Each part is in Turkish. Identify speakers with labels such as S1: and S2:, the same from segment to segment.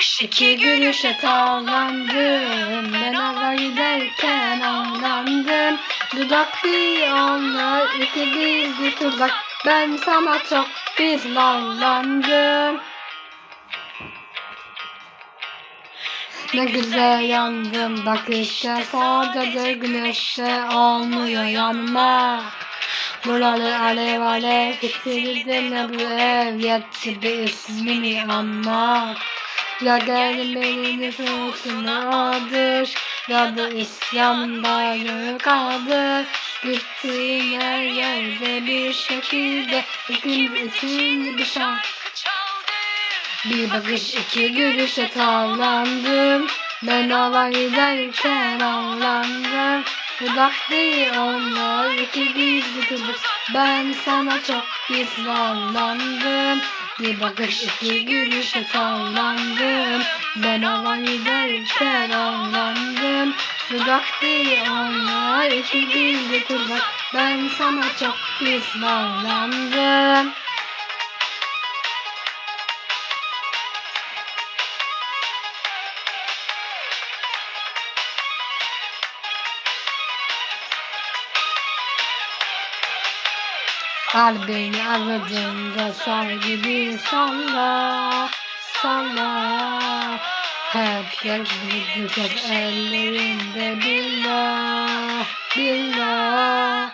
S1: bakış iki gülüşe tavlandım Ben ava giderken ağlandım Dudak bir anla iki gizli tuzak Ben sana çok bir lavlandım Ne güzel yandım bakışta sadece güneşte olmuyor yanma. Buralı alev alev getirdin ne bu ev? Yetti bir ismini anma Ya gelin beni aldır Ya da isyanında yük aldır Gittiğin her yerde bir şekilde ikimiz için bir şans bir bakış iki gülüşe tavlandım. Ben alay giderken ağlandım Dudak değil onlar iki kızı Ben sana çok pişmanlandım Bir bakış iki gülüşe tavlandım Ben alay giderken ağlandım Dudak değil onlar iki gizli kızı Ben sana çok pişmanlandım Kalbini avucunda sar gibi salla, salla. Hep gözünü kez ellerinde billah, billah.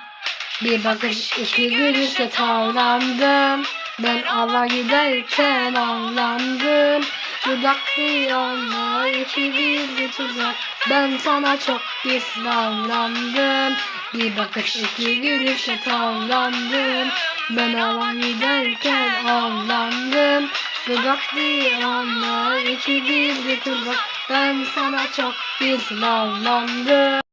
S1: Bir bakış iki gülüşe tavlandım. Ben ava giderken ağlandım. Dudaklı onlar iki gizli tuzak. Ben sana çok pişmanlandım. Bir bakış iki gülüşe tavlandım. Ben ava giderken ağlandım. Dudaklı onlar iki gizli tuzak. Ben sana çok pişmanlandım.